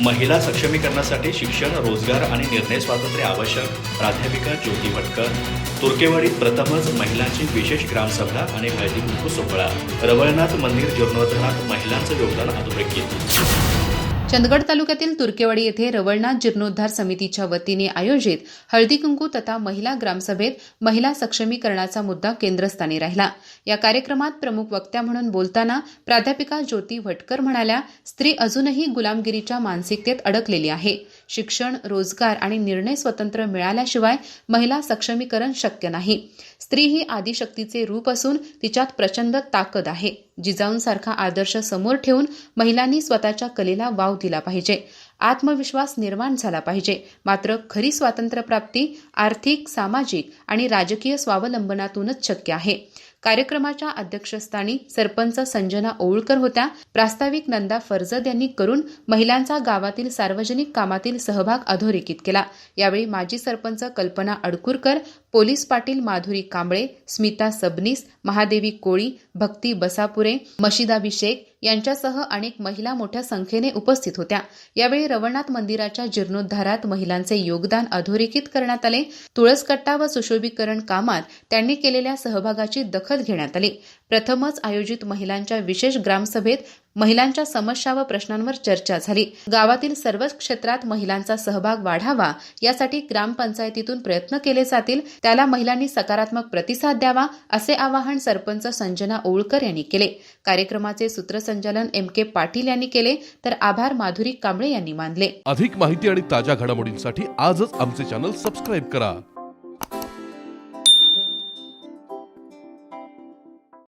महिला सक्षमीकरणासाठी शिक्षण रोजगार आणि निर्णय स्वातंत्र्य आवश्यक. प्राध्यापिका ज्योती भटकर तुर्केवाडीत प्रथमच महिलांची विशेष ग्रामसभा आणि हळदी सोहळा. रवळनाथ मंदिर जीर्णोद्धारात महिलांचं योगदान अधोरेखित. चंदगड तालुक्यातील तुर्केवाडी येथे रवळनाथ जीर्णोद्धार समितीच्या वतीने आयोजित हळदी कुंकू तथा महिला ग्रामसभेत महिला सक्षमीकरणाचा मुद्दा केंद्रस्थानी राहिला. या कार्यक्रमात प्रमुख वक्त्या म्हणून बोलताना प्राध्यापिका ज्योती भटकर म्हणाल्या स्त्री अजूनही गुलामगिरीच्या मानसिकतेत अडकलेली आहे. शिक्षण रोजगार आणि निर्णय स्वतंत्र मिळाल्याशिवाय महिला सक्षमीकरण शक्य नाही. स्त्री ही आदिशक्तीचे रूप असून तिच्यात प्रचंड ताकद आहे. जिजाऊंसारखा आदर्श समोर ठेवून महिलांनी स्वतःच्या कलेला वाव दिला पाहिजे आत्मविश्वास निर्माण झाला पाहिजे. मात्र खरी स्वातंत्र्यप्राप्ती आर्थिक सामाजिक आणि राजकीय स्वावलंबनातूनच शक्य आहे. कार्यक्रमाच्या अध्यक्षस्थानी सरपंच संजना ओळकर होत्या. प्रास्ताविक नंदा फरजद यांनी करून महिलांचा गावातील सार्वजनिक कामातील सहभाग अधोरेखित केला. यावेळी माजी सरपंच कल्पना अडकुरकर पोलीस पाटील माधुरी कांबळे स्मिता सबनीस महादेवी कोळी भक्ती बसापुरे मशिदाभिषेक यांच्यासह अनेक महिला मोठ्या संख्येने उपस्थित होत्या. यावेळी रवळनाथ मंदिराच्या जीर्णोद्धारात महिलांचे योगदान अधोरेखित करण्यात आले. तुळसकट्टा व सुशोभीकरण कामात त्यांनी केलेल्या सहभागाची दखल घेण्यात आली. प्रथमच आयोजित महिलांच्या विशेष ग्रामसभेत महिलांच्या समस्या व प्रश्नांवर चर्चा झाली. गावातील सर्वच क्षेत्रात महिलांचा सहभाग वाढावा यासाठी ग्रामपंचायतीतून प्रयत्न केले जातील. त्याला महिलांनी सकारात्मक प्रतिसाद द्यावा असे आवाहन सरपंच संजना ओळकर यांनी केले. कार्यक्रमाचे सूत्रसंचालन एम के पाटील यांनी केले. तर आभार माधुरी कांबळे यांनी मानले. अधिक माहिती आणि ताज्या घडामोडींसाठी आजच आमचे चॅनल सबस्क्राईब करा.